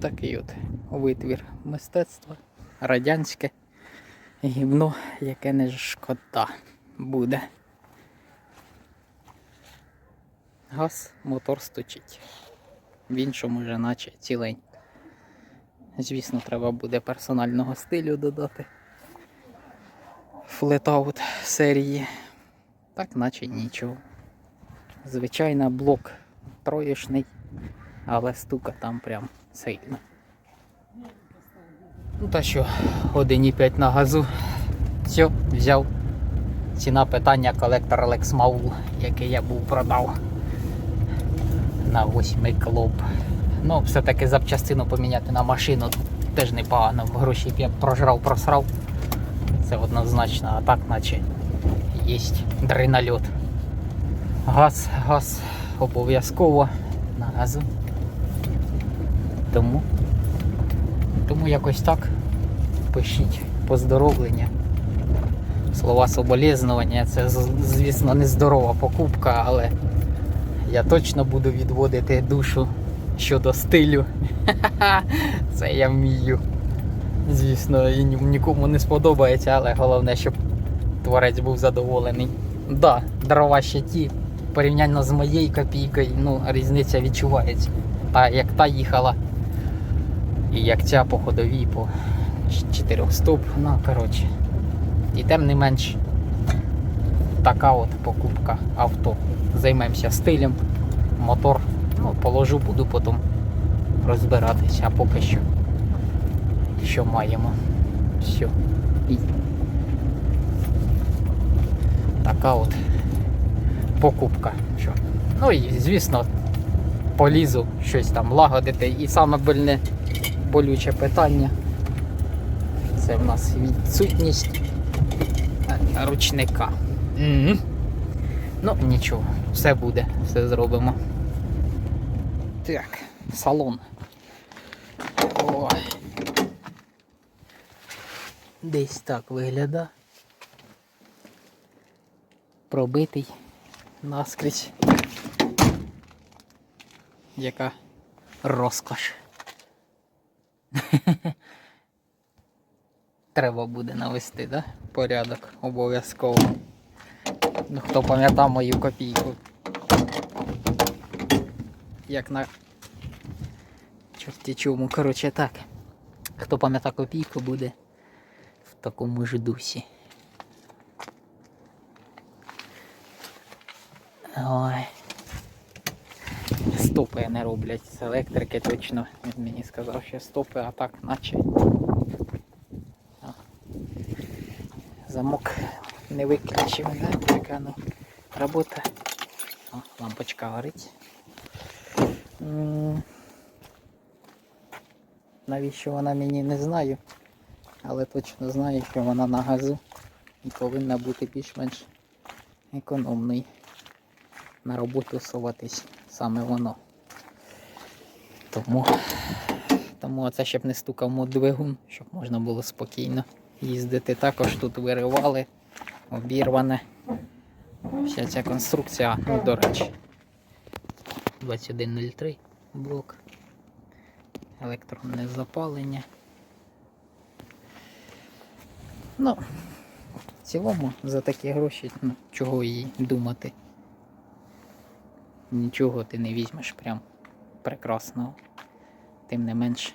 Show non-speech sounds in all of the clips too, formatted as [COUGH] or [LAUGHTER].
Такий от витвір мистецтва. Радянське гівно, яке не шкода буде. Газ, мотор стучить. В іншому вже наче цілень. Звісно, треба буде персонального стилю додати. Флетаут серії. Так, наче нічого. Звичайно, блок троєшний, але стука там прям сильно. Ну та що, 1,5 на газу. Все, взяв. Ціна питання колектор Lexmaul, який я був продав на 8 клуб. Ну, все-таки запчастину поміняти на машину теж непогано. Гроші б я прожрав, просрав. Це однозначно, а так наче є дринольот. Газ, газ обов'язково на газу. Тому, тому якось так пишіть поздоровлення. Слова соболезнування, це звісно нездорова покупка, але я точно буду відводити душу щодо стилю. [LAUGHS] Це я вмію. Звісно, і нікому не сподобається, але головне, щоб творець був задоволений. Да, дрова ще ті. Порівняно з моєю копійкою, ну, різниця відчувається. Та як та їхала, і як ця по ходовій, по ч- чотирьох стоп. Ну, коротше. І тим не менш, така от покупка авто. Займемося стилем, мотор. Ну, положу, буду потім розбиратися, а поки що. Що маємо? Все. І така от покупка. Що? Ну і звісно, полізу щось там лагодити. І саме больне болюче питання. Це в нас відсутність е, ручника. Мгм. Ну, нічого, все буде, все зробимо. Так, салон. Ой. Десь так виглядає. Пробитий наскрізь. Яка розкош. [LAUGHS] Треба буде навести, да? Порядок обов'язково. Ну, хто пам'ятає мою копійку. Як на чорті чому. Коротше так. Хто пам'ятає копійку, буде в такому ж дусі. Ой. Стопи не роблять з електрики точно. Він мені сказав, що стопи, а так наче. Замок не виключив, да? така ну робота. О, лампочка горить. Навіщо вона мені не знаю, але точно знаю, що вона на газу і повинна бути більш-менш економною. На роботу соватись саме воно. Тому, тому це щоб не стукав мод двигун, щоб можна було спокійно їздити. Також тут виривали, обірване. Вся ця конструкція, ну, до речі, 2103 блок. Електронне запалення. Ну, в цілому за такі гроші, ну, чого їй думати. Нічого ти не візьмеш прям прекрасного. Тим не менше.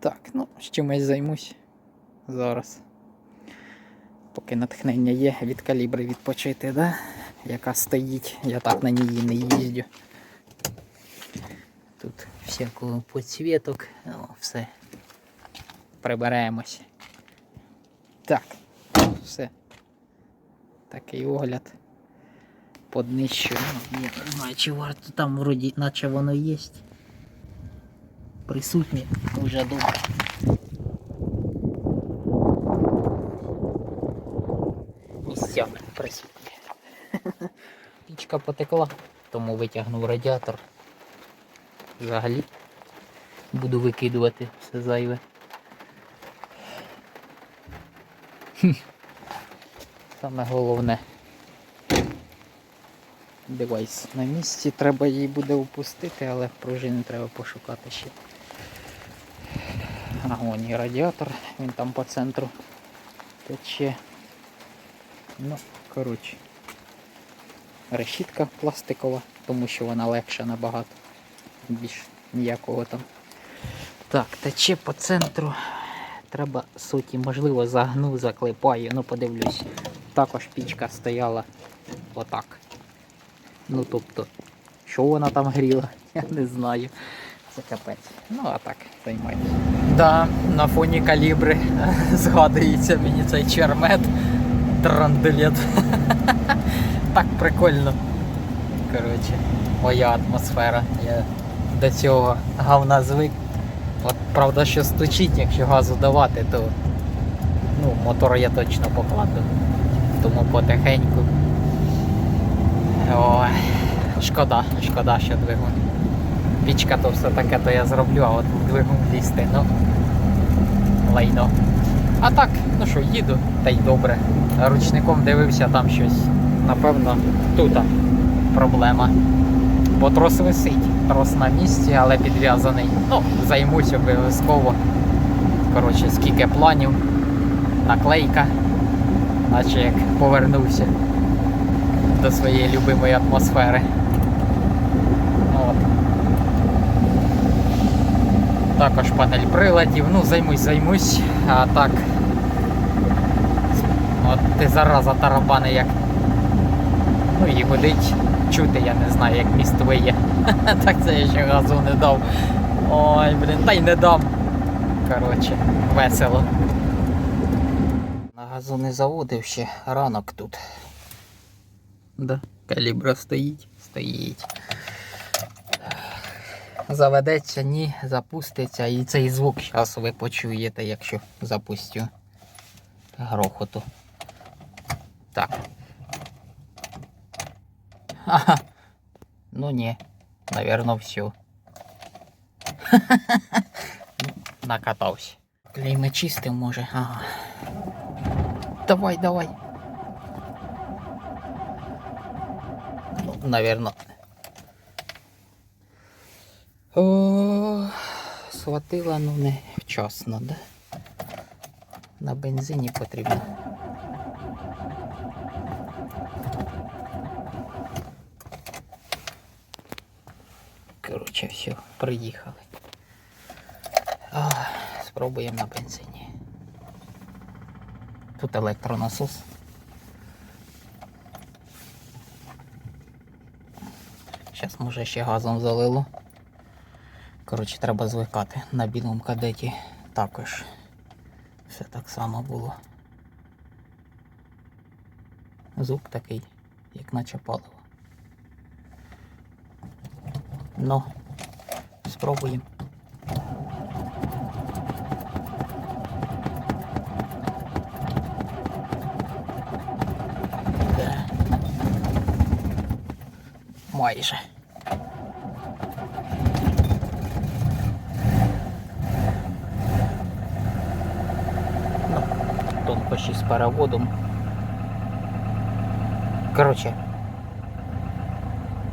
Так, ну, з чимось займусь зараз. Поки натхнення є від калібри відпочити, да? яка стоїть, я так на ній не їздю. Тут всякого поцвіток, ну, все. Прибираємося. Так, все. Такий огляд. Поднищу. Ну, я не знаю, чи варто там вроді, наче воно є. Присутнє дуже добре. Місцями присутнє. [LAUGHS] Пічка потекла, тому витягнув радіатор. Взагалі буду викидувати все зайве. Саме головне девайс на місці. Треба її буде опустити, але пружини треба пошукати ще. А вон і радіатор, він там по центру тече. Ну, коротше. Решітка пластикова, тому що вона легша набагато. Більш ніякого там. Так, тече по центру. Треба суті, можливо, загну, заклепаю, ну подивлюсь. Також пічка стояла отак. Ну тобто, що вона там гріла, [LAUGHS] я не знаю. Це капець. Ну а так, займаюся. Да, на фоні калібри [LAUGHS] згадується мені цей чермет. Драндулет. [LAUGHS] так прикольно. Коротше, моя атмосфера. Я до цього говна звик. От правда, що стучить, якщо газу давати, то ну, мотор я точно покладу. Тому потихеньку. Ой, шкода, шкода, що двигун. Пічка то все таке, то я зроблю, а от двигун лізти, ну лайно. А так, ну що, їду, та й добре. Ручником дивився там щось. Напевно, тут проблема. Бо трос висить. Трос на місці, але підв'язаний. Ну, займусь обов'язково. Коротше, скільки планів, наклейка, наче як повернувся до своєї любимої атмосфери. От. Також панель приладів. Ну, займусь, займусь. А так. От ти зараза тарабани як. Ну і гудить. Чути, я не знаю, як міст виє. [LAUGHS] так це я ще газу не дав. Ой, блін, та й не дам. Коротше, весело. На газу не заводив ще ранок тут. Да, калібра стоїть, стоїть. Заведеться, ні, запуститься. І цей звук зараз ви почуєте, якщо запустю грохоту. Так. Ага. Ну ні, наверно, все. [LAUGHS] Накатався. Клейми чистим може. Ага. Давай, давай. Ну, наверно. О, схватила, ну не вчасно, да? На бензині потрібно. Коротше, все, приїхали. А, спробуємо на бензині. Тут електронасос. Зараз може ще газом залило. Коротше, треба звикати. На білому кадеті також все так само було. Звук такий, як наче паливо. Ну, спробуємо. Майже. Ну, тонкощі з переводом. Коротше,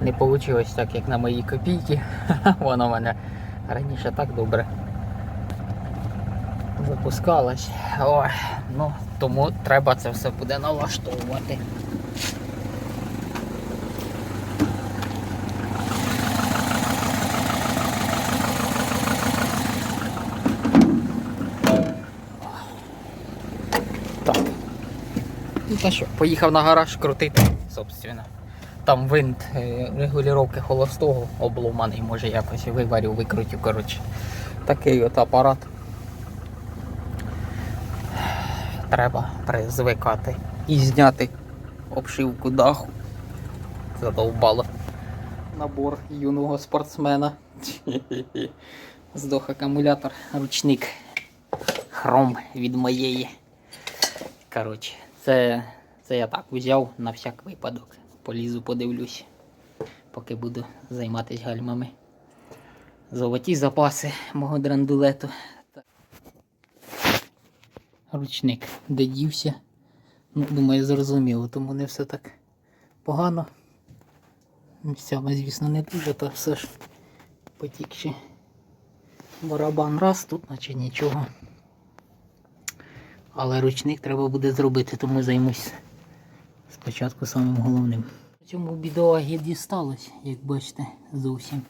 не вийшло так, як на моїй копійки. [LAUGHS] Воно мене раніше так добре запускалось. Ой, ну, тому треба це все буде налаштовувати. Ну що, поїхав на гараж крутити, собственно. Там винт е, регулювання холостого обломаний, може якось виварю, викрутю, коротше. Такий от апарат. Треба призвикати і зняти обшивку даху. Задовбало. Набор юного спортсмена. [LAUGHS] Здох акумулятор, ручник. Хром від моєї. Коротше, це, це я так взяв на всяк випадок. Полізу, подивлюсь, поки буду займатися гальмами. Золоті запаси мого драндулету. Ручник де дівся. Ну, думаю, зрозуміло, тому не все так погано. Місцями, звісно, не дуже, та все ж потікші. Барабан раз, тут наче нічого. Але ручник треба буде зробити, тому займусь спочатку самим головним. Цьому бідолагі дісталось, як бачите, зовсім.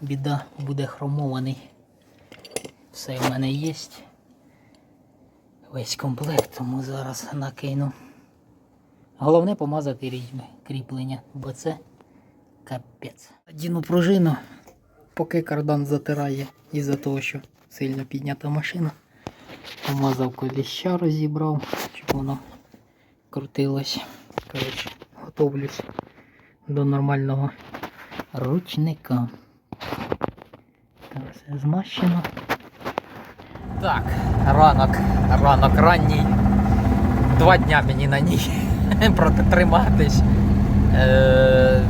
Біда буде хромований. Все в мене є. Весь комплект, тому зараз накину. Головне помазати різьми кріплення, бо це капець. Одіну пружину, поки кардан затирає із-за того, що сильно піднята машина. Помазав коліща, розібрав, щоб воно крутилось. Коротше, готовлюсь до нормального ручника. Так, все змащено. Так, ранок, ранок ранній. Два дня мені на ній [LAUGHS] протриматись. Е,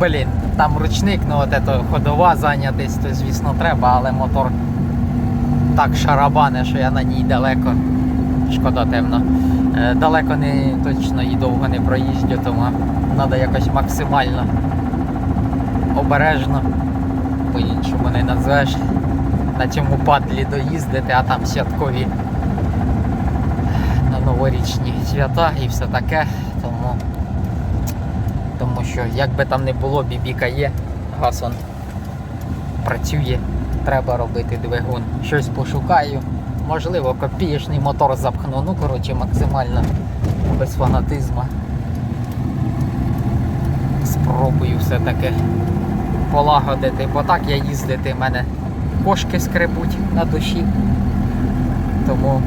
блін, там ручник, ну от ето ходова зайнятись, то звісно треба, але мотор так шарабане, що я на ній далеко. Шкода темно. Е, далеко не точно і довго не проїжджу, тому треба якось максимально обережно, по-іншому не назвеш, на цьому падлі доїздити, а там святкові на новорічні свята і все таке. Тому, тому що як би там не було, бібіка є, газ он працює, треба робити двигун. Щось пошукаю. Можливо, копієчний мотор запхну, ну коротше максимально без фанатизму. Спробую все-таки полагодити, бо так я їздити, в мене кошки скребуть на душі. Тому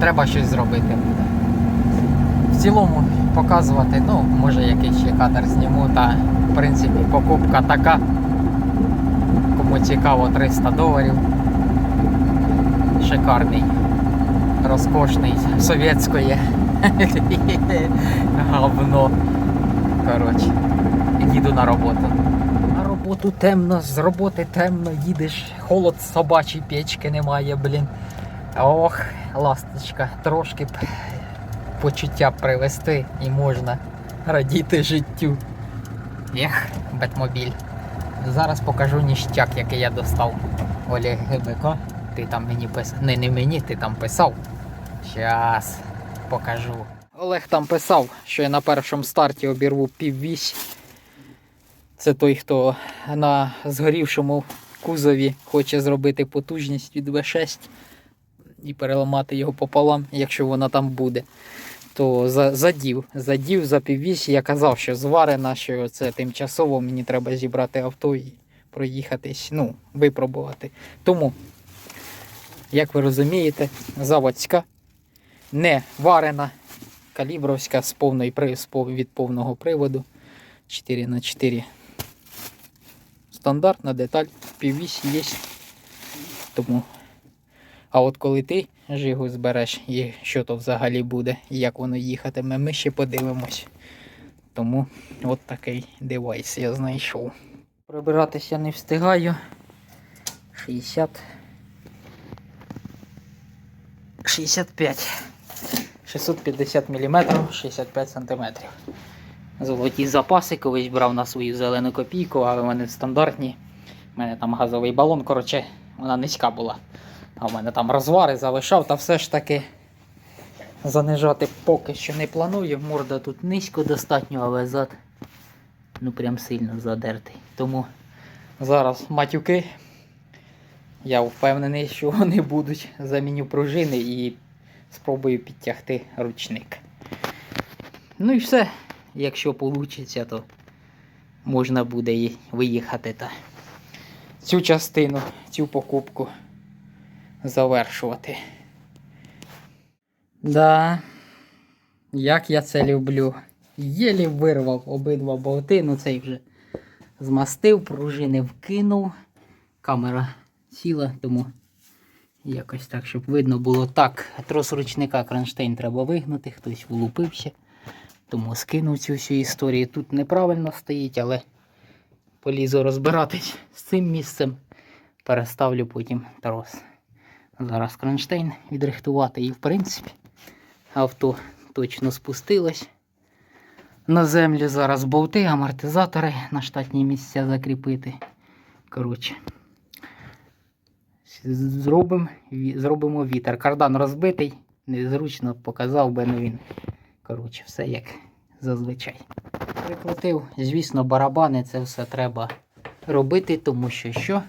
треба щось зробити буде. В цілому показувати, ну, може якийсь ще кадр зніму, та в принципі покупка така. Кому цікаво 300 доларів. Шикарний, розкошний, совєтської. [LAUGHS] Говно. Коротше, їду на роботу. На роботу темно, з роботи темно, їдеш, холод собачий, печки немає, блін. Ох, ласточка, трошки почуття привести і можна радіти життю. Ех, Бетмобіль. Зараз покажу ніштяк, який я достав. Олег Гибико. Ти там мені писав. Не, не мені, ти там писав. Щас покажу. Олег там писав, що я на першому старті обірву піввісь. Це той, хто на згорівшому кузові хоче зробити потужність від V6 і переламати його пополам, якщо вона там буде. То задів, задів за піввісь. Я казав, що зварена, що це тимчасово, мені треба зібрати авто і проїхатись, ну, випробувати. Тому, як ви розумієте, заводська, не варена, калібровська з повної від повного приводу 4х4. Стандартна деталь, піввісь є. Тому а от коли ти жигу збереш і що то взагалі буде, і як воно їхатиме, ми ще подивимось. Тому от такий девайс я знайшов. Прибиратися не встигаю. 60. 65. 650 мм, 65 см. Золоті запаси колись брав на свою зелену копійку, але вони стандартні. У мене там газовий балон, коротше, вона низька була. А в мене там розвари залишав, та все ж таки занижати поки що не планую. Морда тут низько достатньо, але зад ну прям сильно задертий. Тому зараз матюки. Я впевнений, що вони будуть. Заміню пружини і спробую підтягти ручник. Ну і все. Якщо вийде, то можна буде і виїхати та цю частину, цю покупку завершувати. Да, як я це люблю. Єлі вирвав обидва болти, ну цей вже змастив, пружини вкинув. Камера сіла, тому якось так, щоб видно було так. Трос ручника кронштейн треба вигнути, хтось влупився. Тому скинув цю всю історію. Тут неправильно стоїть, але полізу розбиратись з цим місцем. Переставлю потім трос. Зараз кронштейн відрихтувати і в принципі авто точно спустилось. На землю зараз болти, амортизатори на штатні місця закріпити. Коротше. Зробимо, зробимо вітер. Кардан розбитий, незручно показав би, ну він. Коротше, все як зазвичай. Прикрутив, звісно, барабани, це все треба робити, тому що що?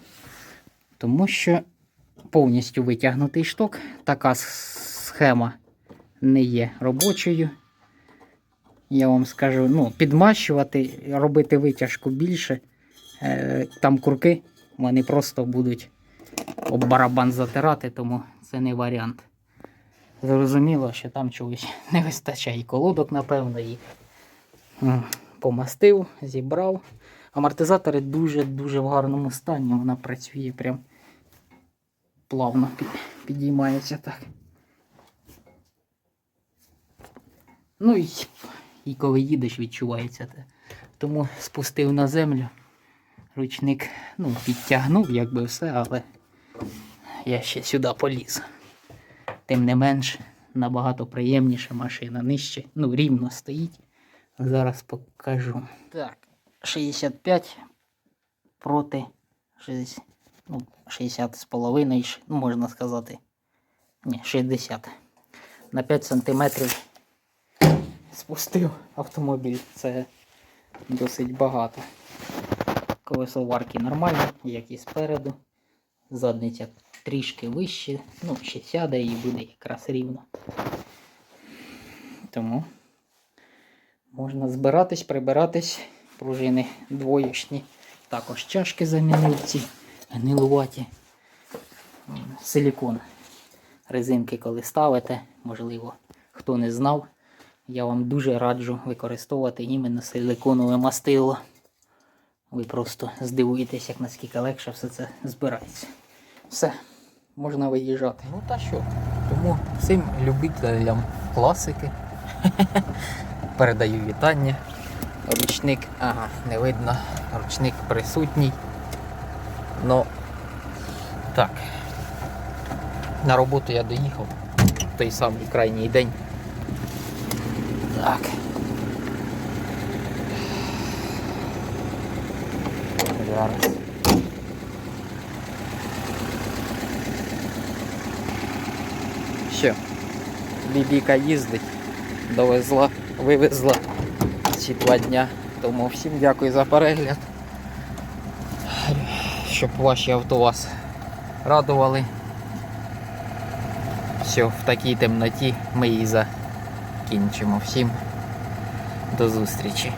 Тому що повністю витягнутий шток. Така схема не є робочою. Я вам скажу, ну, підмащувати, робити витяжку більше. Е, там курки, вони просто будуть об барабан затирати, тому це не варіант. Зрозуміло, що там чогось не вистачає і колодок, напевно, і помастив, зібрав. Амортизатори дуже-дуже в гарному стані. Вона працює прям плавно підіймається так. Ну і, і коли їдеш, відчувається те. Тому спустив на землю. Ручник ну, підтягнув, якби все, але я ще сюди поліз. Тим не менш, набагато приємніша машина. Нижче, ну, рівно стоїть. Зараз покажу. Так, 65 проти 60, ну, 60 з половиною, ну, можна сказати. Ні, 60. На 5 сантиметрів спустив автомобіль. Це досить багато. Колесо варки нормальне, як і спереду. Задниця трішки вище, ну, ще сяде і буде якраз рівно. Тому можна збиратись, прибиратись. Пружини двоєчні. Також чашки замінив ці гнилуваті. Силікон. Резинки, коли ставите, можливо, хто не знав, я вам дуже раджу використовувати іменно силиконове мастило. Ви просто здивуєтесь, як наскільки легше все це збирається. Все, можна виїжджати. Ну та що? Тому всім любителям класики [LAUGHS] передаю вітання. Ручник, ага, не видно, ручник присутній. Ну, так. На роботу я доїхав той самий крайній день. Так. Зараз. Що? Бібіка їздить, довезла, вивезла ці два дня. Тому всім дякую за перегляд. Щоб ваші авто вас радували. Все, в такій темноті ми її закінчимо. Всім до зустрічі.